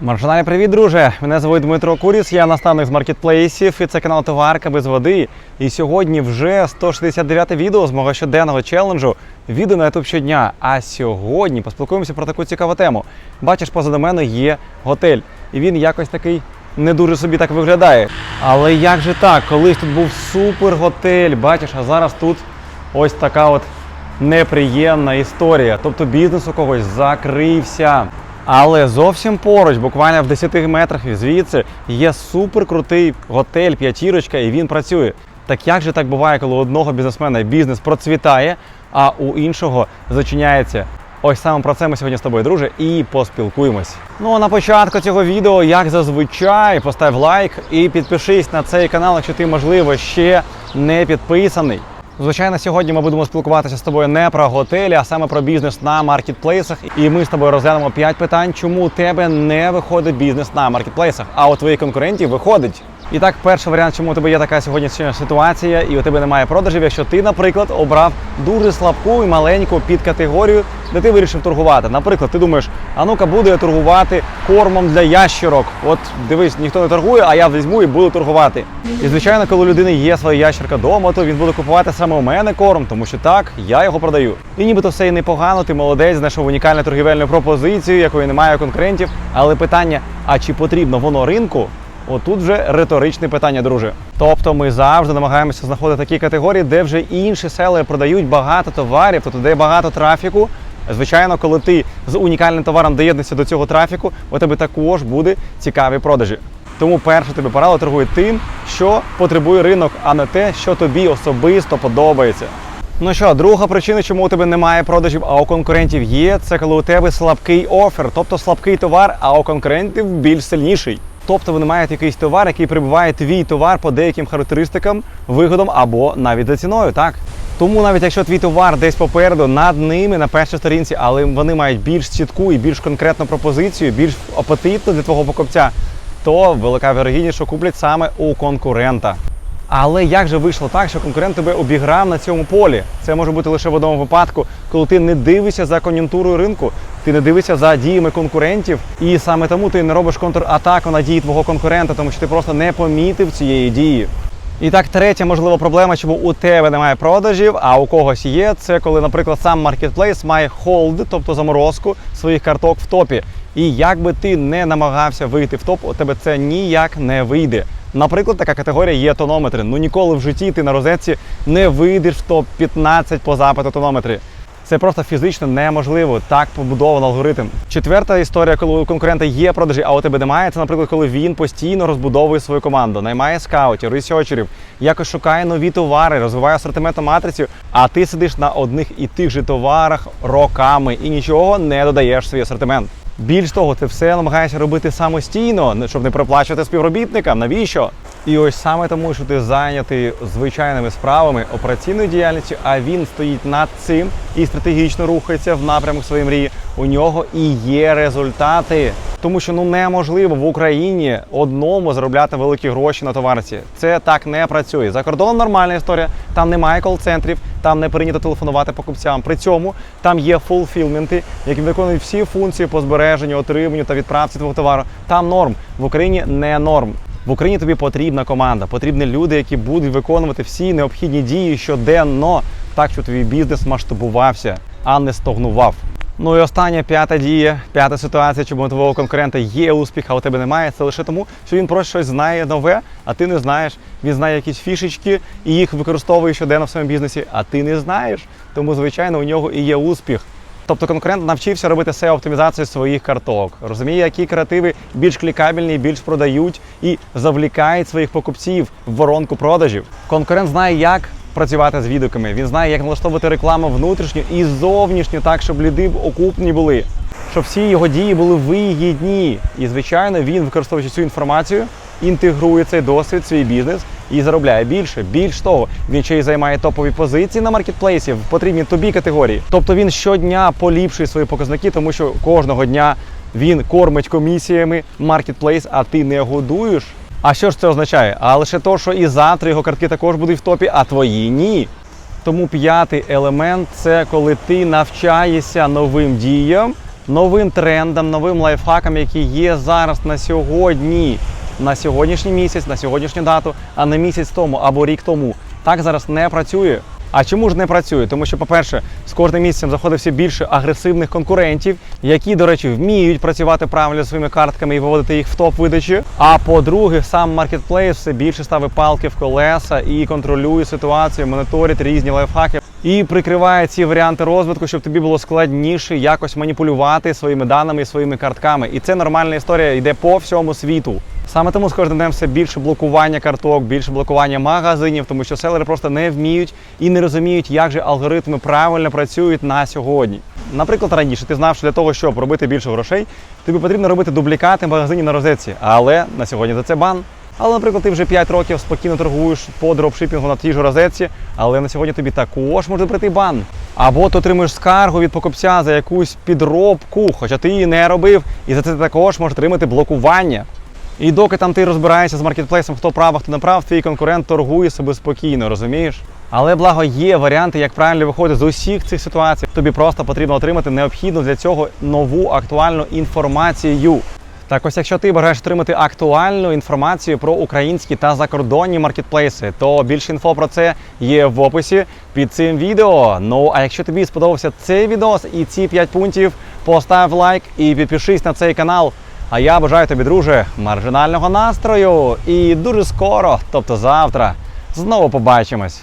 Маршаналь, привіт, друже! Мене звуть Дмитро Куріс, я наставник з маркетплейсів, і це канал Товарка без води. І сьогодні вже 169 те відео з мого щоденного челенджу. Відео на YouTube щодня. А сьогодні поспілкуємося про таку цікаву тему. Бачиш, позаду мене є готель, і він якось такий не дуже собі так виглядає. Але як же так? Колись тут був супер готель, бачиш, а зараз тут ось така от неприємна історія. Тобто бізнес у когось закрився. Але зовсім поруч, буквально в 10 метрах звідси, є суперкрутий готель п'ятірочка, і він працює. Так як же так буває, коли у одного бізнесмена бізнес процвітає, а у іншого зачиняється? Ось саме про це ми сьогодні з тобою, друже, і поспілкуємось. Ну а на початку цього відео, як зазвичай, постав лайк і підпишись на цей канал, якщо ти, можливо, ще не підписаний. Звичайно, сьогодні ми будемо спілкуватися з тобою не про готелі, а саме про бізнес на маркетплейсах. І ми з тобою розглянемо 5 питань, чому у тебе не виходить бізнес на маркетплейсах, а у твоїх конкурентів виходить. І так, перший варіант, чому у тебе є така сьогоднішня ситуація, і у тебе немає продажів, якщо ти, наприклад, обрав дуже слабку і маленьку підкатегорію, де ти вирішив торгувати. Наприклад, ти думаєш, а ну-ка буду я торгувати кормом для ящерок. От дивись, ніхто не торгує, а я візьму і буду торгувати. І звичайно, коли у людини є своя ящерка вдома, то він буде купувати саме у мене корм, тому що так, я його продаю. І нібито все і непогано, ти молодець, знайшов унікальну торгівельну пропозицію, якої немає конкурентів. Але питання: а чи потрібно воно ринку? Отут вже риторичне питання, друже. Тобто ми завжди намагаємося знаходити такі категорії, де вже інші селери продають багато товарів, тобто де багато трафіку. Звичайно, коли ти з унікальним товаром доєднуєшся до цього трафіку, у тебе також буде цікаві продажі. Тому перше тобі пора торгує тим, що потребує ринок, а не те, що тобі особисто подобається. Ну що, друга причина, чому у тебе немає продажів, а у конкурентів є, це коли у тебе слабкий офер, тобто слабкий товар, а у конкурентів більш сильніший. Тобто вони мають якийсь товар, який прибуває твій товар по деяким характеристикам, вигодам або навіть за ціною, так? Тому навіть якщо твій товар десь попереду над ними на першій сторінці, але вони мають більш чітку і більш конкретну пропозицію, більш апетитну для твого покупця, то велика вірогідність, що куплять саме у конкурента. Але як же вийшло так, що конкурент тебе обіграв на цьому полі? Це може бути лише в одному випадку, коли ти не дивишся за кон'юнктурою ринку, ти не дивишся за діями конкурентів, і саме тому ти не робиш контратаку на дії твого конкурента, тому що ти просто не помітив цієї дії. І так, третя можлива проблема, чому у тебе немає продажів, а у когось є, це коли, наприклад, сам маркетплейс має холд, тобто заморозку своїх карток в топі. І як би ти не намагався вийти в топ, у тебе це ніяк не вийде. Наприклад, така категорія є тонометри. Ну ніколи в житті ти на розетці не вийдеш в топ 15 по запиту тонометри. Це просто фізично неможливо. Так побудований алгоритм. Четверта історія, коли у конкурента є продажі, а у тебе немає. Це, наприклад, коли він постійно розбудовує свою команду, наймає скаутів, ресерчерів, якось шукає нові товари, розвиває асортиментну матрицю, а ти сидиш на одних і тих же товарах роками і нічого не додаєш в свій асортимент. Більш того, ти все намагаєшся робити самостійно, щоб не проплачувати співробітникам. Навіщо? І ось саме тому, що ти зайнятий звичайними справами, операційною діяльністю, а він стоїть над цим і стратегічно рухається в напрямок своєї мрії. У нього і є результати. Тому що ну неможливо в Україні одному заробляти великі гроші на товарці. Це так не працює. За кордоном нормальна історія. Там немає кол-центрів, там не прийнято телефонувати покупцям. При цьому там є фулфілменти, які виконують всі функції по збереженню, отриманню та відправці твого товару. Там норм в Україні не норм. В Україні тобі потрібна команда, потрібні люди, які будуть виконувати всі необхідні дії щоденно, так що твій бізнес масштабувався, а не стогнував. Ну і остання п'ята дія, п'ята ситуація, чому твого конкурента є успіх, а у тебе немає. Це лише тому, що він просто щось знає нове, а ти не знаєш. Він знає якісь фішечки і їх використовує щоденно в своєму бізнесі, а ти не знаєш. Тому, звичайно, у нього і є успіх. Тобто конкурент навчився робити seo оптимізацію своїх карток, розуміє, які креативи більш клікабельні, більш продають і завлікають своїх покупців в воронку продажів. Конкурент знає, як працювати з відгуками. Він знає, як налаштовувати рекламу внутрішню і зовнішню, так щоб ліди окупні були, щоб всі його дії були вигідні. І звичайно, він, використовуючи цю інформацію, інтегрує цей досвід свій бізнес і заробляє більше. Більш того, він ще й займає топові позиції на маркетплейсі в потрібній тобі категорії. Тобто він щодня поліпшує свої показники, тому що кожного дня він кормить комісіями маркетплейс, а ти не годуєш. А що ж це означає? А лише то, що і завтра його картки також будуть в топі, а твої ні. Тому п'ятий елемент це коли ти навчаєшся новим діям новим трендам, новим лайфхакам, які є зараз на сьогодні, на сьогоднішній місяць, на сьогоднішню дату, а не місяць тому або рік тому. Так зараз не працює. А чому ж не працює? Тому що, по-перше, з кожним місяцем заходить все більше агресивних конкурентів, які, до речі, вміють працювати правильно зі своїми картками і виводити їх в топ видачі. А по-друге, сам маркетплейс все більше ставить палки в колеса і контролює ситуацію, моніторить різні лайфхаки і прикриває ці варіанти розвитку, щоб тобі було складніше якось маніпулювати своїми даними і своїми картками. І це нормальна історія, йде по всьому світу. Саме тому з кожним днем все більше блокування карток, більше блокування магазинів, тому що селери просто не вміють і не розуміють, як же алгоритми правильно працюють на сьогодні. Наприклад, раніше ти знав, що для того, щоб робити більше грошей, тобі потрібно робити дублікати магазинів на розетці. Але на сьогодні за це бан. Але, наприклад, ти вже 5 років спокійно торгуєш по дропшипінгу на тій ж розетці, але на сьогодні тобі також може прийти бан. Або ти отримуєш скаргу від покупця за якусь підробку, хоча ти її не робив, і за це також можеш отримати блокування. І доки там ти розбираєшся з маркетплейсом, хто прав, хто не прав, твій конкурент торгує себе спокійно, розумієш? Але благо є варіанти, як правильно виходити з усіх цих ситуацій. Тобі просто потрібно отримати необхідну для цього нову актуальну інформацію. Так ось, якщо ти бажаєш отримати актуальну інформацію про українські та закордонні маркетплейси, то більше інфо про це є в описі під цим відео. Ну а якщо тобі сподобався цей відео і ці 5 пунктів, постав лайк і підпишись на цей канал. А я бажаю тобі, друже, маржинального настрою і дуже скоро, тобто завтра, знову побачимось.